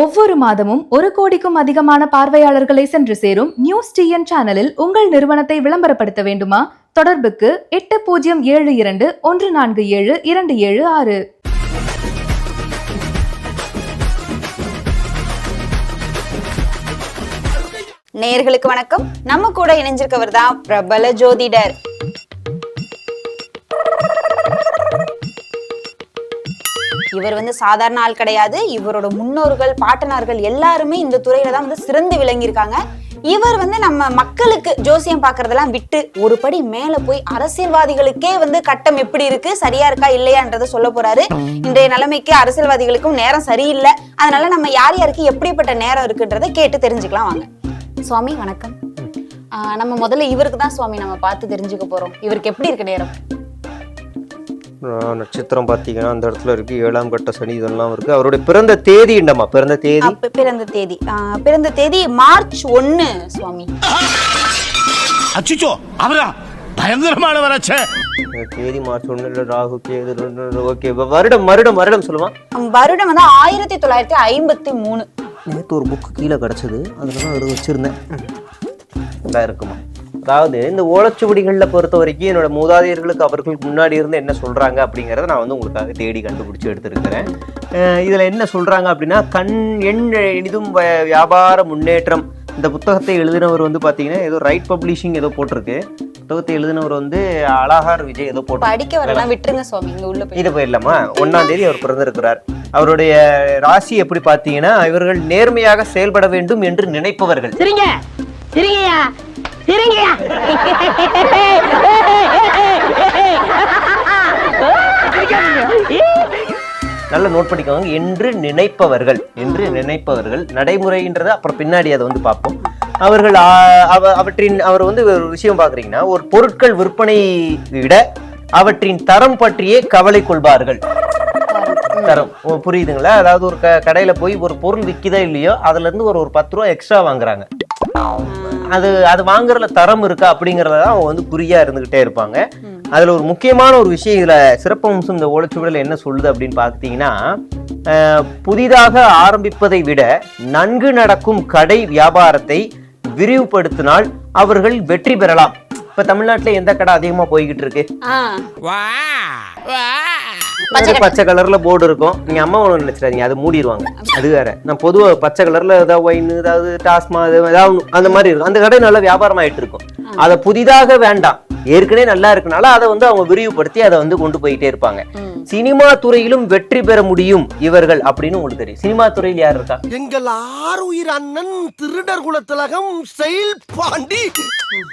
ஒவ்வொரு மாதமும் ஒரு கோடிக்கும் அதிகமான பார்வையாளர்களை சென்று சேரும் நியூஸ் டிஎன் சேனலில் உங்கள் நிறுவனத்தை விளம்பரப்படுத்த வேண்டுமா? தொடர்புக்கு எட்டு பூஜ்ஜியம் ஏழு இரண்டு ஒன்று நான்கு ஏழு இரண்டு ஏழு ஆறு. நேயர்களுக்கு வணக்கம். நம்ம கூட இணைஞ்சிருக்கவர் தான் பிரபல ஜோதிடர். இவர் வந்து சாதாரண ஆள் கிடையாது. இவரோட முன்னோர்கள் பாட்டனார்கள் எல்லாருமே இந்த துறையில தான் வந்து சிறந்து விளங்கியிருக்காங்க. இவர் வந்து நம்ம மக்களுக்கு ஜோசியம் பாக்குறதெல்லாம் விட்டு ஒரு படி மேல போய் அரசியல்வாதிகளுக்கே வந்து கட்டம் எப்படி இருக்கு சரியா இருக்கா இல்லையான்றத சொல்ல போறாரு. இன்றைய நிலைமைக்கு அரசியல்வாதிகளுக்கும் நேரம் சரியில்லை. அதனால நம்ம யார் யாருக்கு எப்படிப்பட்ட நேரம் இருக்குன்றதை கேட்டு தெரிஞ்சுக்கலாம் வாங்க. சுவாமி வணக்கம். ஆஹ் நம்ம முதல்ல இவருக்கு தான் சுவாமி நம்ம பார்த்து தெரிஞ்சுக்க போறோம். இவருக்கு எப்படி இருக்கு நேரம்? நட்சத்திரம் பார்த்தீங்கன்னா அந்த இடத்துல இருக்கு. ஏழாம் கட்ட சனி இதெல்லாம் இருக்கு. அவருடைய பிறந்த தேதி என்னம்மா? பிறந்த தேதி? அப்ப பிறந்த தேதி. பிறந்த தேதி மார்ச் ஒன்னு சுவாமி. அச்சுச்சோ அவரா? பயங்கரமானவராச்சே அஹ் தேதி மார்ச் இல்லை ராகு கேது ஓகே. வருடம் வருடம் வருடம் சொல்லுவான் வருடம் வந்து ஆயிரத்தி தொள்ளாயிரத்தி ஐம்பத்தி மூணு. நேற்று ஒரு புக்கு கீழே கிடச்சிது. அதில் தான் அது வச்சுருந்தேன். இதாக இருக்குமா? அதாவது இந்த ஓலைச்சுவடிகளில் பொறுத்த வரைக்கும் என்னோட மூதாதையர்களுக்கு அவர்களுக்கு முன்னாடி இருந்து என்ன சொல்கிறாங்க அப்படிங்கிறத நான் வந்து உங்களுக்காக தேடி கண்டுபிடிச்சி எடுத்திருக்கிறேன். இதில் என்ன சொல்கிறாங்க அப்படின்னா கண் எண் எளிதும் வ- வியாபார முன்னேற்றம். இந்த புத்தகத்தை எழுதினவர் வந்து பார்த்தீங்கன்னா ஏதோ ரைட் பப்ளிஷிங் ஏதோ போட்டிருக்கு. புத்தகத்தை எழுதினவர் வந்து அழகார் விஜய் ஏதோ போட்டு படிக்க வரலாம் விட்டுருங்க சுவாமி இங்க உள்ள போய் இது போயிடலாமா? ஒன்னாம் தேதி அவர் பிறந்திருக்கிறார். அவருடைய ராசி எப்படி பார்த்தீங்கன்னா இவர்கள் நேர்மையாக செயல்பட வேண்டும் என்று நினைப்பவர்கள். சிரிங்க சிரிங்கய்யா. சிரிங்கய்யா நல்ல நோட் பண்ணிக்கோங்க என்று நினைப்பவர்கள் என்று நினைப்பவர்கள் நடைமுறைன்றது அப்புறம் பின்னாடி அதை வந்து பார்ப்போம். அவர்கள் அவற்றின் அவர் வந்து ஒரு விஷயம் பார்க்குறீங்கன்னா ஒரு பொருட்கள் விற்பனை விட அவற்றின் தரம் பற்றியே கவலை கொள்வார்கள். தரம் புரியுதுங்களா? அதாவது ஒரு க கடையில போய் ஒரு பொருள் விற்கிதா இல்லையோ அதுல இருந்து ஒரு ஒரு பத்து ரூபா எக்ஸ்ட்ரா வாங்குறாங்க. அது அது வாங்குறதுல தரம் இருக்கா அப்படிங்கறத தான் அவங்க வந்து குறியா இருந்துகிட்டே இருப்பாங்க. அதுல ஒரு முக்கியமான ஒரு விஷயம் இதுல சிறப்பம்சம் இந்த ஓலைச்சுவடியில் என்ன சொல்லுது அப்படின்னு பார்த்தீங்கன்னா புதிதாக ஆரம்பிப்பதை விட நன்கு நடக்கும் கடை வியாபாரத்தை விரிவுபடுத்தினால் அவர்கள் வெற்றி பெறலாம். இப்ப தமிழ்நாட்டுல எந்த கடை அதிகமா போய்கிட்டு இருக்கு? பச்சை கலர்ல போர்டு இருக்கும். நீங்க அம்மா ஒண்ணு நினைச்சிடாதீங்க அது மூடிடுவாங்க. அது வேற. நான் பொதுவா பச்சை கலர்ல ஏதாவது ஒயின் ஏதாவது டாஸ்மா ஏதாவது அந்த மாதிரி இருக்கும். அந்த கடை நல்லா வியாபாரம் ஆயிட்டு இருக்கும். அதை புதிதாக வேண்டாம். ஏற்கனவே நல்லா இருக்கனால அதை வந்து அவங்க விரிவுபடுத்தி அதை வந்து கொண்டு போயிட்டே இருப்பாங்க. சினிமா துறையிலும் வெற்றி பெற முடியும் இவர்கள் அப்படின்னு உங்களுக்கு தெரியும். சினிமா துறையில் யார் இருக்கா? எங்கள் ஆறுயிர் அண்ணன் திருடர் குலத்திலகம் செயல் பாண்டி.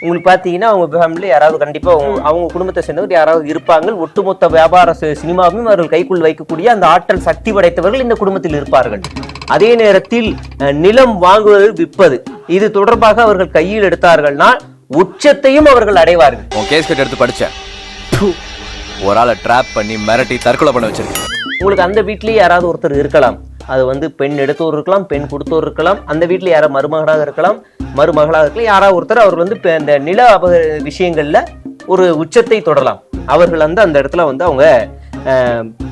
உங்களுக்கு பார்த்தீங்கன்னா அவங்க ஃபேமிலி யாராவது கண்டிப்பா அவங்க அவங்க குடும்பத்தை சேர்ந்தவர் யாராவது இருப்பாங்க ஒட்டுமொத்த வியாபார சி- சினிமாவையும் அவர்கள் கைக்குள் வைக்கக்கூடிய அந்த ஆற்றல் சக்தி படைத்தவர்கள் இந்த குடும்பத்தில் இருப்பார்கள். அதே நேரத்தில் நிலம் வாங்குவது விற்பது. இது தொடர்பாக அவர்கள் கையில் எடுத்தார்கள்னா உச்சத்தையும் அவர்கள் அடைவார்கள். உன் கேஸ் கட் எடுத்து படிச்சேன். ஒரு ஆளை ட்ராப் பண்ணி மிரட்டி தற்கொலை பண்ண வச்சிருக்கேன். உங்களுக்கு அந்த வீட்லயே யாராவது ஒருத்தர் இருக்கலாம். அது வந்து பெண் எடுத்தோர் இருக்கலாம் பெண் கொடுத்தோர் இருக்கலாம் அந்த வீட்ல யாரோ மருமகனாக இருக்கலாம். மருமகளாக இருக்கலாம். யாராவது ஒருத்தர் அவர் வந்து இப்ப இந்த நில அபக விஷயங்கள்ல ஒரு உச்சத்தை தொடரலாம் அவர்கள் வந்து அந்த இடத்துல வந்து அவங்க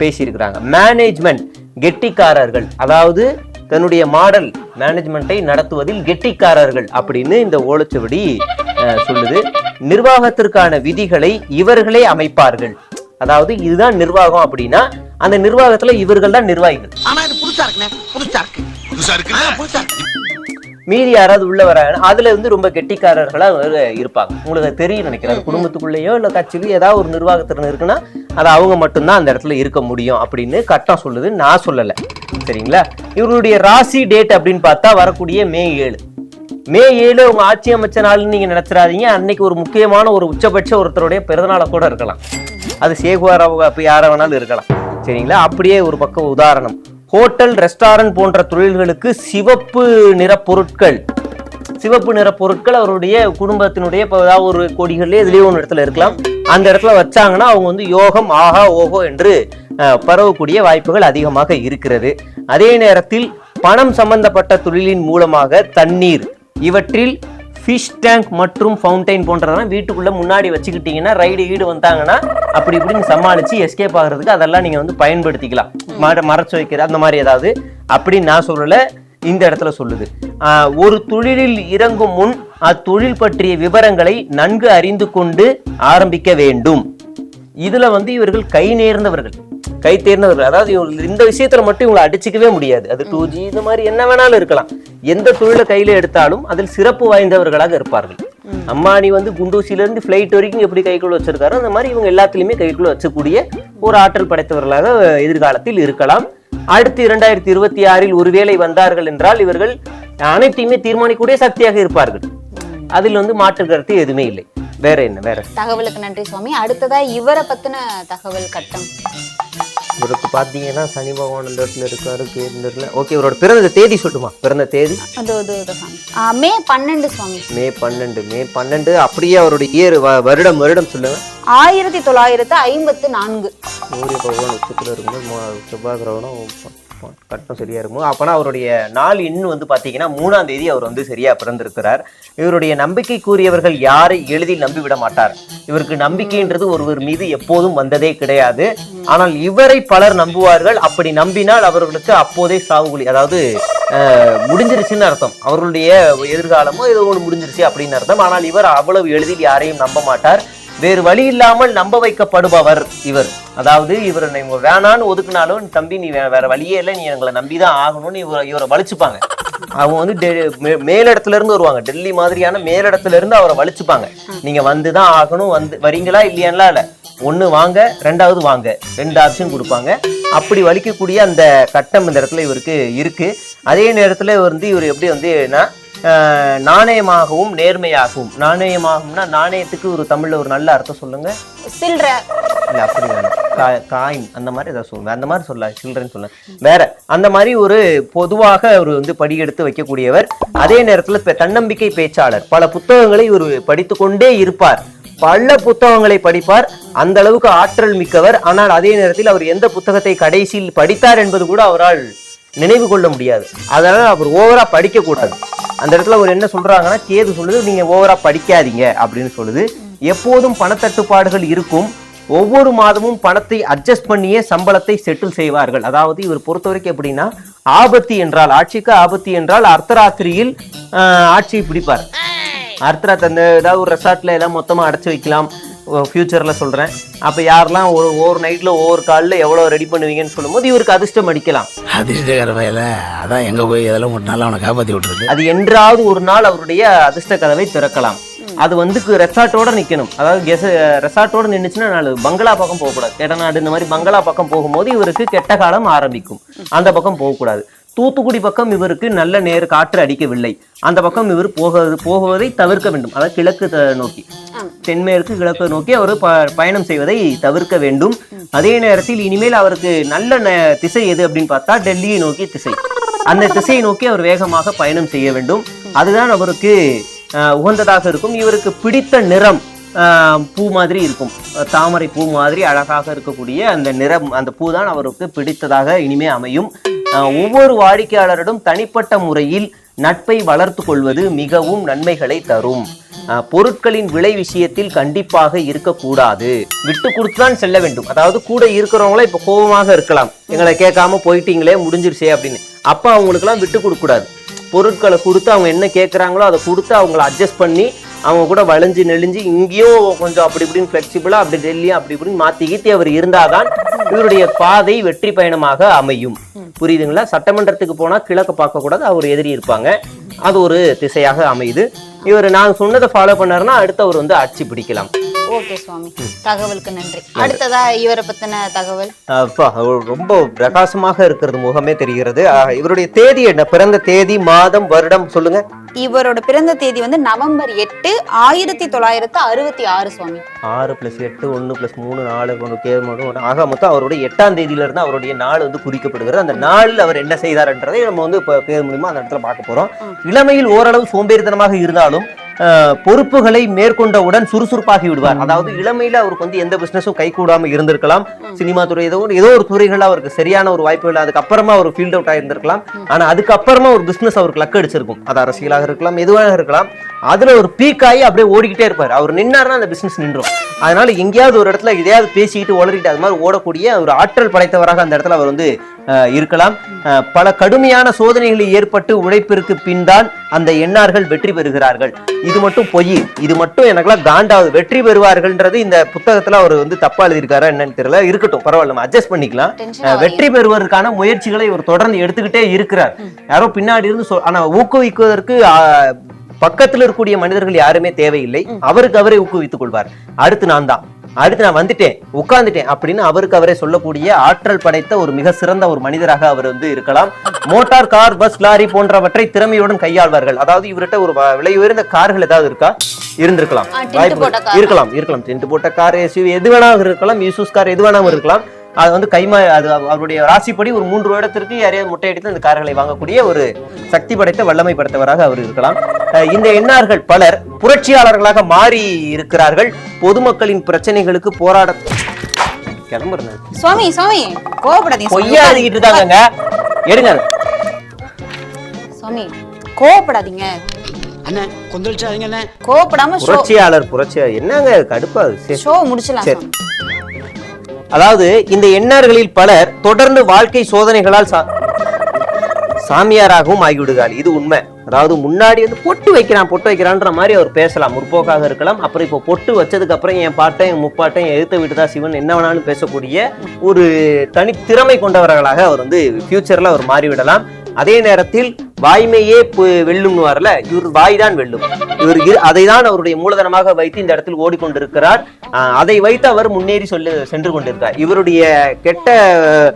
பேசியிருக்கிறாங்க. மேனேஜ்மெண்ட் கெட்டிக்காரர்கள். அதாவது தன்னுடைய மாடல் மேனேஜ்மெண்ட்டை நடத்துவதில் கெட்டிக்காரர்கள் அப்படின்னு இந்த ஓலைச்சுவடி அஹ், சொல்லுது. நிர்வாகத்திற்கான விதிகளை இவர்களே அமைப்பார்கள். அதாவது இதுதான் நிர்வாகம் அப்படின்னா அந்த நிர்வாகத்துல இவர்கள் தான் நிர்வாகிகள். ஆனா இது புதுசா இருக்குண்ணே. புதுசா இருக்கு. புதுசா இருக்கு புதுசா இருக்கு. மீதி யாராவது உள்ள வராங்க அதுல வந்து ரொம்ப கெட்டிக்காரர்களா ஒரு இருப்பாங்க. உங்களுக்கு அது தெரியும் நினைக்கிறேன். குடும்பத்துக்குள்ளேயோ இல்ல கட்சியிலயோ ஏதாவது ஒரு நிர்வாகத்திறன் இருக்குன்னா அது அவங்க மட்டும்தான் அந்த இடத்துல இருக்க முடியும் அப்படின்னு கட்டம் சொல்லுது. நான் சொல்லல. சரிங்களா? இவருடைய ராசி டேட் அப்படின்னு பார்த்தா வரக்கூடிய மே ஏழு. மே ஏழு உங்க ஆட்சி அமைச்ச நாள்னு நீங்க நினைச்சிடாதீங்க. அன்னைக்கு ஒரு முக்கியமான ஒரு உச்சபட்ச ஒருத்தருடைய பிறந்தநாள கூட இருக்கலாம். அது சேகுவாராவ அப்ப யார வேணாலும் இருக்கலாம். சரிங்களா? அப்படியே ஒரு பக்கம் உதாரணம். ஹோட்டல் ரெஸ்டாரண்ட் போன்ற தொழில்களுக்கு சிவப்பு நிற பொருட்கள். சிவப்பு நிற பொருட்கள் அவருடைய குடும்பத்தினுடைய இப்போ ஏதாவது ஒரு கொடிகள்லேயே எதுலேயோ ஒன்று இடத்துல இருக்கலாம். அந்த இடத்துல வச்சாங்கன்னா அவங்க வந்து யோகம் ஆஹா ஓஹோ என்று பரவக்கூடிய வாய்ப்புகள் அதிகமாக இருக்கிறது. அதே நேரத்தில் பணம் சம்பந்தப்பட்ட தொழிலின் மூலமாக தண்ணீர். இவற்றில் ஃபிஷ் டேங்க் மற்றும் ஃபவுண்டைன் போன்றதெல்லாம் வீட்டுக்குள்ள முன்னாடி வச்சுக்கிட்டீங்கன்னா ரைடு ஈடு வந்தாங்கன்னா அப்படி இப்படின்னு சமாளிச்சு எஸ்கேப் ஆகிறதுக்கு அதெல்லாம் நீங்க வந்து பயன்படுத்திக்கலாம். மர மறைச்சு வைக்கிற அந்த மாதிரி ஏதாவது. அப்படின்னு நான் சொல்லலை இந்த இடத்துல சொல்லுது. ஆஹ் ஒரு தொழிலில் இறங்கும் முன் அத்தொழில் பற்றிய விவரங்களை நன்கு அறிந்து கொண்டு ஆரம்பிக்க வேண்டும். இதுல வந்து இவர்கள் கை நேர்ந்தவர்கள். கை தேர்ந்தவர்கள் அதாவது இவர்கள் இந்த விஷயத்துல மட்டும் இவங்களை அடிச்சுக்கவே முடியாது. அது டூ ஜி இந்த மாதிரி என்ன வேணாலும் இருக்கலாம். எந்த தொழிலை கையில எடுத்தாலும் அதில் சிறப்பு வாய்ந்தவர்களாக இருப்பார்கள். அம்மானி வந்து குண்டூசில இருந்து பிளைட் வரைக்கும் எப்படி கைக்குள்ள வச்சிருக்காரோ அந்த மாதிரி இவங்க எல்லாத்துலயுமே கைக்குள்ள வச்சக்கூடிய ஒரு ஆற்றல் படைத்தவர்களாக எதிர்காலத்தில் இருக்கலாம். அடுத்து இரண்டாயிரத்தி இருபத்தி ஆறில் ஒருவேளை வந்தார்கள் என்றால் இவர்கள் அனைத்தையுமே தீர்மானிக்கக்கூடிய சக்தியாக இருப்பார்கள். அதில் வந்து மாற்று கருத்து எதுவுமே இல்லை. வேற என்ன? வேற தகவலுக்கு நன்றி சுவாமி. அடுத்ததா இவரை பத்தின தகவல் கட்டம். இவருக்கு பார்த்தீங்கன்னா சனி பகவான் இந்த இடத்துல இருக்காரு கேந்திரல ஓகே இவரோட பிறந்த தேதி சொல்லுமா பிறந்த தேதி? அது மே பன்னெண்டு சுவாமி மே பன்னெண்டு மே பன்னெண்டு. அப்படியே அவருடைய இயர் வருடம் வருடம் சொல்லுங்க. ஆயிரத்தி தொள்ளாயிரத்து ஐம்பத்து நான்கு. சூரிய பகவான் உச்சத்தில் இருக்கும்போது செவ்வாய் கிரகணம் இருக்கும். ப- கட்டம் சரியா இருக்கும்? அப்பனா அவருடைய நாள் இன்னும் வந்து பாத்தீங்கன்னா மூணாம் தேதி அவர் வந்து சரியா பிறந்திருக்கிறார். இவருடைய நம்பிக்கை கூறியவர்கள் யாரை எளிதில் நம்பிவிட மாட்டார். இவருக்கு நம்பிக்கைன்றது ஒருவர் மீது எப்போதும் வந்ததே கிடையாது. ஆனால் இவரை பலர் நம்புவார்கள். அப்படி நம்பினால் அவர்களுக்கு அப்போதே சாவுகுலி அதாவது அஹ், முடிஞ்சிருச்சுன்னு அர்த்தம். அவர்களுடைய எதிர்காலமோ ஏதோ ஒன்று முடிஞ்சிருச்சு அப்படின்னு அர்த்தம். ஆனால் இவர் அவ்வளவு எளிதில் யாரையும் நம்ப மாட்டார். வேறு வழி இல்லாமல் நம்ப வைக்கப்படுபவர் இவர். அதாவது இவர் இவங்க வேணான்னு ஒதுக்குனாலும் தம்பி நீ வேற வழியே இல்லை. நீ எங்களை நம்பிதான் ஆகணும்னு இவரை இவரை வலிச்சுப்பாங்க. அவங்க வந்து டெ- மே- மேலிடத்துல இருந்து வருவாங்க. டெல்லி மாதிரியான மேலிடத்துல இருந்து அவரை வலிச்சுப்பாங்க. நீங்க வந்துதான் ஆகணும். வந்து வரீங்களா இல்லையான்லாம் இல்ல. ஒன்று வாங்க ரெண்டாவது வாங்க. ரெண்டு ஆப்ஷன் கொடுப்பாங்க. அப்படி வலிக்கக்கூடிய அந்த கட்டம் இந்த இடத்துல இவருக்கு இருக்கு. அதே நேரத்தில் இவர் வந்து இவர் எப்படி வந்து என்ன நாணயமாகவும் நேர்மையாகவும். நாணயமாகும்னா நாணயத்துக்கு ஒரு தமிழ்ல ஒரு நல்ல அர்த்தம் சொல்லுங்க. சில்ற இல்ல அப்படி வேணாம். கா- காயின் அந்த மாதிரி ஏதாவது சொல்லுங்க. அந்த மாதிரி சொல்ல சில்ட்ரன் சொல்ல வேற அந்த மாதிரி ஒரு பொதுவாக அவர் வந்து படியெடுத்து வைக்கக்கூடியவர் அதே நேரத்துல தன்னம்பிக்கை பேச்சாளர். பல புத்தகங்களை இவர் படித்து கொண்டே இருப்பார். பல புத்தகங்களை படிப்பார். அந்த அளவுக்கு ஆற்றல் மிக்கவர். ஆனால் அதே நேரத்தில் அவர் எந்த புத்தகத்தை கடைசியில் படித்தார் என்பது கூட அவரால் நினைவு கொள்ள முடியாது. அதனால அவர் ஓவரா படிக்க கூடாது. அந்த இடத்துல அவர் என்ன சொல்றாங்கன்னா கேது சொல்லுது நீங்க ஓவரா படிக்காதீங்க அப்படின்னு சொல்லுது. எப்போதும் பணத்தட்டுப்பாடுகள் இருக்கும். ஒவ்வொரு மாதமும் பணத்தை அட்ஜஸ்ட் பண்ணியே சம்பளத்தை செட்டில் செய்வார்கள். அதாவது இவர் பொறுத்த வரைக்கும் எப்படின்னா ஆபத்து என்றால் ஆட்சிக்கு ஆபத்து என்றால் அர்த்தராத்திரியில் ஆஹ், ஆட்சியை பிடிப்பார். அர்த்தராத் அந்த ஏதாவது ஒரு ரெசார்ட்ல எல்லாம் மொத்தமா அடைச்சு வைக்கலாம். ஃபியூச்சர்ல சொல்றேன். அப்ப யாரெல்லாம் ஒரு ஒவ்வொரு நைட்ல ஒவ்வொரு காலில் எவ்வளவு ரெடி பண்ணுவீங்கன்னு சொல்லும்போது இவருக்கு அதிர்ஷ்டம் அடிக்கலாம். அதிர்ஷ்டகர வயல அதான் எங்க போய் இதெல்லாம் ஒரு நாள் அவனை காப்பாத்தி விட்டுருக்கு அது என்றாவது ஒரு நாள் அவருடைய அதிர்ஷ்ட கதவை திறக்கலாம். அது வந்து ரெசார்ட்டோட நிக்கணும். அதாவது கெஸ் ரெசார்ட்டோட நின்னுச்சுன்னா நாலு பங்களா பக்கம் போகக்கூடாது. எடநாடு இந்த மாதிரி பங்களா பக்கம் போகும்போது இவருக்கு கெட்ட காலம் ஆரம்பிக்கும். அந்த பக்கம் போகக்கூடாது. தூத்துக்குடி பக்கம் இவருக்கு நல்ல நேர் காற்று அடிக்கவில்லை. அந்த பக்கம் இவர் போகிறது போகுவதை தவிர்க்க வேண்டும். அதாவது கிழக்கு நோக்கி. தென்மேற்கு கிழக்கு நோக்கி அவர் ப- பயணம் செய்வதை தவிர்க்க வேண்டும். அதே நேரத்தில் இனிமேல் அவருக்கு நல்ல திசை எது அப்படின்னு பார்த்தா டெல்லியை நோக்கி திசை. அந்த திசையை நோக்கி அவர் வேகமாக பயணம் செய்ய வேண்டும். அதுதான் அவருக்கு உகந்ததாக இருக்கும். இவருக்கு பிடித்த நிறம் ஆஹ், பூ மாதிரி இருக்கும். தாமரை பூ மாதிரி அழகாக இருக்கக்கூடிய அந்த நிறம் அந்த பூ தான் அவருக்கு பிடித்ததாக இனிமே அமையும். ஒவ்வொரு வாடிக்கையாளரிடம் தனிப்பட்ட முறையில் நட்பை வளர்த்து கொள்வது மிகவும் நன்மைகளை தரும். பொருட்களின் விலை விஷயத்தில் கண்டிப்பாக இருக்கக்கூடாது. விட்டு கொடுத்துதான் செல்ல வேண்டும். அதாவது கூட இருக்கிறவங்கள இப்போ கோபமாக இருக்கலாம். எங்களை கேட்காம போயிட்டீங்களே முடிஞ்சிருச்சே அப்படின்னு. அப்போ அவங்களுக்குலாம் விட்டு கொடுக்க கூடாது பொருட்களை கொடுத்து அவங்க என்ன கேட்குறாங்களோ அதை கொடுத்து அவங்கள அட்ஜஸ்ட் பண்ணி அவங்க கூட வளைஞ்சு நெளிஞ்சு இங்கேயும் கொஞ்சம் அப்படி இப்படின்னு ஃப்ளெக்சிபிளாக அப்படி டெல்லியும் அப்படி இப்படின்னு மாத்தி கீத்தி அவர் இருந்தாதான் இவருடைய பாதை வெற்றி பயணமாக அமையும். புரியுதுங்களா? சட்டமன்றத்துக்கு போனா கிழக்க பார்க்க கூடாது அவர் எதிரி இருப்பாங்க. அது ஒரு திசையாக அமையுது. இவர் நான் சொன்னதை ஃபாலோ பண்ணாருன்னா அடுத்து அவர் வந்து ஆட்சி பிடிக்கலாம். ஓகே சுவாமி. தகவலுக்கு நன்றி. அடுத்ததா இவரை பத்தின தகவல்? அப்பா ரொம்ப பிரகாசமாக இருக்கிறது முகமே தெரிகிறது. இவருடைய தேதி என்ன? பிறந்த தேதி மாதம் வருடம் சொல்லுங்க. இவரோட பிறந்த தேதி வந்து நவம்பர் எட்டு ஆயிரத்தி தொள்ளாயிரத்து அறுபத்தி ஆறு சுவாமி. ஆறு பிளஸ் எட்டு ஒன்று பிளஸ் மூணு நாலு ஒன்று ஒன்று ஆக மொத்தம் அவருடைய எட்டாம் தேதியில இருந்து அவருடைய நாள் வந்து குறிக்கப்படுகிறது. அந்த நாளில் அவர் என்ன செய்தார்ன்றதை நம்ம வந்து இப்போ பேர் மூலியமா அந்த இடத்துல பார்க்க போறோம். இளமையில் ஓரளவு சோம்பேறித்தனமாக இருந்தாலும் பொறுப்புகளை மேற்கொண்டவுடன் சுறுசுறுப்பாகி விடுவார். அதாவது இளமையில அவருக்கு வந்து எந்த பிசினஸும் கை கூடாம இருந்திருக்கலாம். சினிமா துறை ஏதோ ஒரு- ஏதோ ஒரு துறைகள்ல அவருக்கு சரியான ஒரு வாய்ப்புகள் அதுக்கப்புறமா அவர் ஃபீல்ட் அவுட் ஆயிருந்திருக்கலாம். ஆனா அதுக்கப்புறமா ஒரு பிசினஸ் அவருக்கு லக் அடிச்சிருக்கும் அது அரசியலாக இருக்கலாம் எதுவாக இருக்கலாம். அதுல ஒரு பீக் ஆகி அப்படியே ஓடிக்கிட்டே இருப்பாரு. அவர் நின்னாருன்னா அந்த பிசினஸ் நின்றும். அதனால எங்கேயாவது ஒரு இடத்துல எதையாவது பேசிக்கிட்டு உளறிட்டு அது மாதிரி ஓடக்கூடிய ஒரு ஆற்றல் படைத்தவராக அந்த இடத்துல அவர் வந்து இருக்கலாம். பல கடுமையான சோதனைகள் ஏற்பட்டு உழைப்பிற்கு பின் தான் அந்த எண்ணார்கள் வெற்றி பெறுகிறார்கள். இது மட்டும் பொய். இது மட்டும் எனக்குலாம் காண்டாவது. வெற்றி பெறுவார்கள்ன்றது இந்த புத்தகத்துல அவர் வந்து தப்பா எழுதியிருக்காரா என்னன்னு தெரியல. இருக்கட்டும் பரவாயில்ல நம்ம அட்ஜஸ்ட் பண்ணிக்கலாம். வெற்றி பெறுவதற்கான முயற்சிகளை இவர் தொடர்ந்து எடுத்துக்கிட்டே இருக்கிறார். யாரோ பின்னாடி இருந்து சொல் ஆனா ஊக்குவிக்குவதற்கு பக்கத்துல இருக்கக்கூடிய மனிதர்கள் யாருமே தேவையில்லை. அவருக்கு அவரே ஊக்குவித்துக் கொள்வார். அடுத்து நான் தான். அடுத்து நான் வந்துட்டேன். உட்கார்ந்துட்டேன் அப்படின்னு அவருக்கு அவரே சொல்லக்கூடிய ஆற்றல் படைத்த ஒரு மிக சிறந்த ஒரு மனிதராக அவர் வந்து இருக்கலாம். மோட்டார் கார் பஸ் லாரி போன்றவற்றை திறமையுடன் கையாள்வார்கள். அதாவது இவர்கிட்ட ஒரு விலை உயர்ந்த கார்கள் ஏதாவது இருக்கா? இருந்திருக்கலாம். வாய்ப்பு. இருக்கலாம் இருக்கலாம். டென்ட் போட்ட கார் எஸ்யூவி எது வேணாலும் இருக்கலாம். யூசூஸ் கார் எது வேணாலும் இருக்கலாம். அது வந்து கைமா அது அவ- அவருடைய ராசிப்படி ஒரு மூன்று வருடத்திற்கு யாரையாவது முட்டையடித்து அந்த கார்களை வாங்கக்கூடிய ஒரு சக்தி படைத்த வல்லமை படைத்தவராக அவர் இருக்கலாம் இந்த எண்ணார்கள் பலர் புரட்சியாளர்களாக மாறி இருக்கிறார்கள் பொதுமக்களின் பிரச்சனைகளுக்கு போராட கிளம்புறேன் சுவாமி சுவாமி கோவப்படாதீங்க சுவாமி. பொய்யா எழுதிக்கிட்டு இருக்காங்க எடுங்க. சுவாமி கோவப்படாதீங்க அண்ணே கொந்தளிச்சாதீங்க அண்ணே கோவப்படாம புரட்சியாளர் புரட்சியாளர் என்னங்க கடுப்பா. ஷோ முடிச்சலாம் சரி. அதாவது இந்த எண்ணார்களில் பலர் தொடர்ந்து வாழ்க்கை சோதனைகளால் சாமியாராகவும் ஆகிவிடுகிறார் இது உண்மை. அதாவது முன்னாடி வந்து பொட்டு வைக்கிறான் பொட்டு வைக்கிறான்ற மாதிரி அவர் பேசலாம். முற்போக்காக இருக்கலாம். அப்புறம் இப்போ பொட்டு வச்சதுக்கு அப்புறம் என் பாட்டை என் முப்பாட்டை என் எழுத்த விட்டுதா சிவன் என்ன வேணாலும் பேசக்கூடிய ஒரு தனித்திறமை கொண்டவர்களாக அவர் வந்து ஃபியூச்சரில் அவர் மாறிவிடலாம். அதே நேரத்தில் வாய்மையே வெல்லும்னு வரல இவர் வாய் தான் வெல்லும். இவர் அதை தான் அவருடைய மூலதனமாக வைத்து இந்த இடத்தில் ஓடிக்கொண்டிருக்கிறார். அதை வைத்து அவர் முன்னேறி சொல்லு சென்று கொண்டிருக்கார். இவருடைய கெட்ட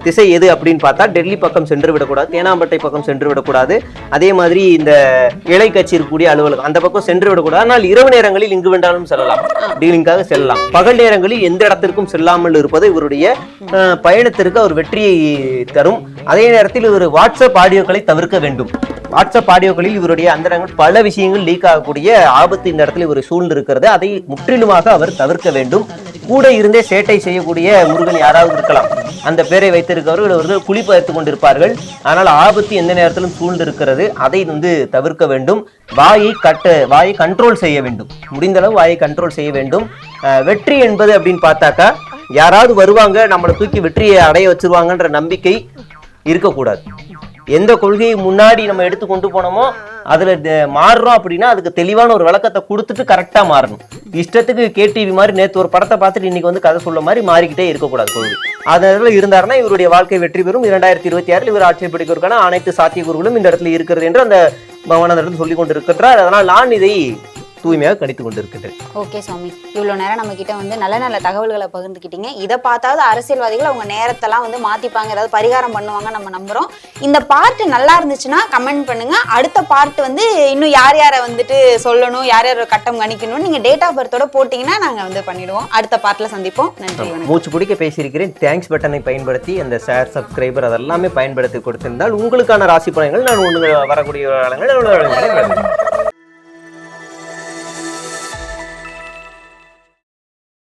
திசை எது அப்படின்னு பார்த்தா டெல்லி பக்கம் சென்று விடக்கூடாது தேனாம்பட்டை பக்கம் சென்று விடக்கூடாது. அதே மாதிரி இந்த இலை கட்சி இருக்கக்கூடிய அலுவலகம் அந்த பக்கம் சென்று விடக்கூடாது. ஆனால் இரவு நேரங்களில் இங்கு வேண்டாலும் செல்லலாம். டீலிங்காக செல்லலாம். பகல் நேரங்களில் எந்த இடத்திற்கும் செல்லாமல் இருப்பது இவருடைய பயணத்திற்கு அவர் வெற்றியை தரும். அதே நேரத்தில் இவர் வாட்ஸ்அப் ஆடியோக்களை தவிர்க்க வேண்டும். வாட்ஸ்அப் ஆடியோக்களில் இவருடைய அந்தரங்கள் பல விஷயங்கள் லீக் ஆகக்கூடிய ஆபத்து இந்த இடத்துல இவர் சூழ்ந்து இருக்கிறது. அதை முற்றிலுமாக அவர் தவிர்க்க வேண்டும். கூட இருந்தே சேட்டை செய்யக்கூடிய முருகன் யாராவது இருக்கலாம். அந்த பேரை வைத்திருக்கவர்கள் இவர்கள் குளிப்பயர்த்து கொண்டிருப்பார்கள். ஆனால் ஆபத்து எந்த நேரத்திலும் சூழ்ந்து இருக்கிறது. அதை வந்து தவிர்க்க வேண்டும். வாயை கட்ட வாயை கண்ட்ரோல் செய்ய வேண்டும். முடிந்தளவு வாயை கண்ட்ரோல் செய்ய வேண்டும். அஹ் வெற்றி என்பது அப்படின்னு பார்த்தாக்கா யாராவது வருவாங்க நம்மளை தூக்கி வெற்றியை அடைய வச்சிருவாங்கன்ற நம்பிக்கை இருக்கக்கூடாது. எந்த கொள்கையை முன்னாடி நம்ம எடுத்து கொண்டு போனோமோ அதுல மாறுறோம் அப்படின்னா அதுக்கு தெளிவான ஒரு விளக்கத்தை கொடுத்துட்டு கரெக்டா மாறணும். இஷ்டத்துக்கு கேடிவி மாதிரி நேற்று ஒரு படத்தை பார்த்துட்டு இன்னைக்கு வந்து கதை சொல்ல மாதிரி மாறிக்கிட்டே இருக்கக்கூடாது கொள்கை. அதனால இருந்தாருன்னா இவருடைய வாழ்க்கை வெற்றி பெறும். இரண்டாயிரத்தி இருபத்தி ஆறில் இவர் ஆட்சியை பிடிக்கிறதுக்கான அனைத்து சாத்தியக்கூறுகளும் இந்த இடத்துல இருக்கிறது என்று அந்த பகவான் அந்த சொல்லி கொண்டிருக்கின்றார் அதனால் நான் இதை தூய்மையாக கணித்து கொண்டிருக்கின்றேன். ஓகே சுவாமி. இவ்வளோ நேரம் நம்ம கிட்ட வந்து நல்ல நல்ல தகவல்களை பகிர்ந்துக்கிட்டீங்க. இதை பார்த்தாவது அரசியல்வாதிகள் அவங்க நேரத்தெல்லாம் வந்து மாத்திப்பாங்க ஏதாவது பரிகாரம் பண்ணுவாங்க நம்ம நம்புறோம். இந்த பார்ட் நல்லா இருந்துச்சுன்னா கமெண்ட் பண்ணுங்க. அடுத்த பார்ட் வந்து இன்னும் யார் யாரை வந்துட்டு சொல்லணும் யார் யார் கட்டம் கணிக்கணும் நீங்க டேட் ஆஃப் பர்த்தோட போட்டீங்கன்னா நாங்க வந்து பண்ணிடுவோம். அடுத்த பார்ட்ல சந்திப்போம். நன்றி மூச்சு பிடிக்க பேசியிருக்கிறேன். தேங்க்ஸ் பட்டனை பயன்படுத்தி அந்த ஷேர் சப்ஸ்கிரைபர் அதெல்லாமே பயன்படுத்தி கொடுத்திருந்தால் உங்களுக்கான ராசி பலன்கள் நான் ஒன்று வரக்கூடிய காலங்களில்